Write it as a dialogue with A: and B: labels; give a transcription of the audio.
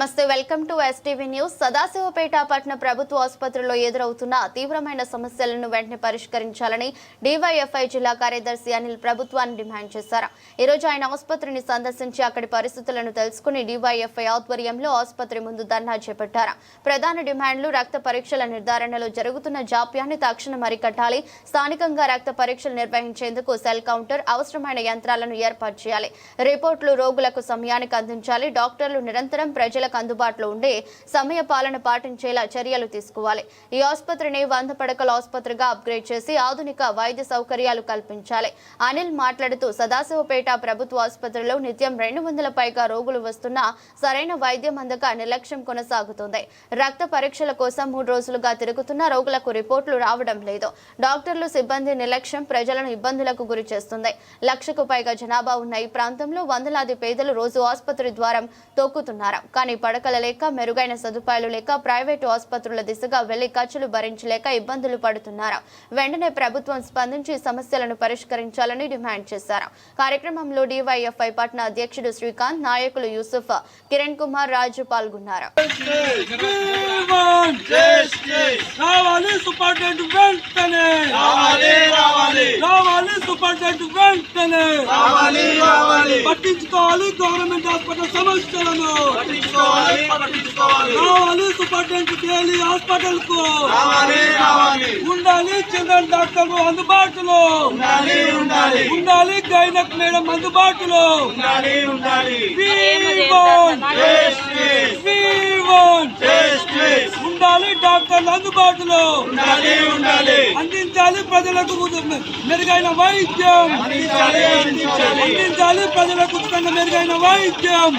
A: నమస్తే welcome to STV news. Sadashivpet పట్టణ ప్రభుత్వ ఆసుపత్రిలో ఎదురవుతున్న తీవ్రమైన సమస్యలను వెంటనే పరిష్కరించాలని డివైఎఫ్ఐ జిల్లా కార్యదర్శి అనిల్ ప్రభుత్వాన్ని డిమాండ్ చేశారు. ఈరోజు ఆయన ఆసుపత్రిని సందర్శించి అక్కడి పరిస్థితులను తెలుసుకుని డివైఎఫ్ఐ ఆధ్వర్యంలో ఆసుపత్రి ముందు ధర్నా చేపట్టారు. ప్రధాన డిమాండ్లు రక్త పరీక్షల నిర్ధారణలో జరుగుతున్న జాప్యాన్ని తక్షణం అరికట్టాలి. స్థానికంగా రక్త పరీక్షలు నిర్వహించేందుకు సెల్ కౌంటర్ అవసరమైన యంత్రాలను ఏర్పాటు చేయాలి. రిపోర్టులు రోగులకు సమయానికి అందించాలి. డాక్టర్లు నిరంతరం ప్రజలకు అందుబాటులో ఉండే సమయ పాలన పాటించేలా చర్యలు తీసుకోవాలి. ఈ ఆసుపత్రిని వంద పడకల ఆసుపత్రిగా అప్గ్రేడ్ చేసి ఆధునిక వైద్య సౌకర్యాలు కల్పించాలి. అనిల్ మాట్లాడుతూ సదాశివపేట ప్రభుత్వ ఆసుపత్రిలో నిత్యం రెండు వందల పైగా రోగులు వస్తున్నా సరైన వైద్యం అందక నిర్లక్ష్యం కొనసాగుతుంది. రక్త పరీక్షల కోసం మూడు రోజులుగా తిరుగుతున్న రోగులకు రిపోర్టులు రావడం లేదు. డాక్టర్లు సిబ్బంది నిర్లక్ష్యం ప్రజలను ఇబ్బందులకు గురి చేస్తుంది. లక్షకు పైగా జనాభా ఉన్న ఈ ప్రాంతంలో వందలాది పేదలు రోజు ఆసుపత్రి ద్వారం తొక్కుతున్నారు. కానీ పడకల లేక మెరుగైన సదుపాయాలు లేక ప్రైవేటు ఆసుపత్రుల దిశగా వెళ్ళి ఖర్చులు భరించలేక ఇబ్బందులు పడుతున్నారు? వెంటనే ప్రభుత్వం స్పందించి సమస్యలను పరిష్కరించాలని డిమాండ్ చేశారు? కార్యక్రమంలో డివైఎఫ్ఐ పట్న అధ్యక్షుడు శ్రీకాంత్ నాయకులు యూసుఫ్ కిరణ్ కుమార్ రాజు పాల్గొన్నారు
B: జీవన్ రావాలి సూపరింటెండెంట్ వెంటనే
C: రావాలి రావాలి
B: సూపరింటెండెంట్ వెంటనే
C: రావాలి రావాలి
B: పట్టించుకోవాలి గవర్నమెంట్ హాస్పిటల్ సమస్యలను.
C: పట్టించుకోవాలి పట్టించుకోవాలి.
B: రావాలి సూపరింటెండెంట్ హాస్పిటల్కు
C: రావాలి రావాలి
B: ఉండాలి చిల్డ్రన్ డాక్టర్ అందుబాటులో.
C: ఉండాలి ఉండాలి.
B: ఉండాలి గైనక్ మేడం అందుబాటులో.
C: ఉండాలి ఉండాలి.
B: డాక్టర్లు అందుబాటులో అందించాలి ప్రజలకు మెరుగైన వైద్యం.
C: అందించాలి
B: ప్రజలకు మెరుగైన వైద్యం.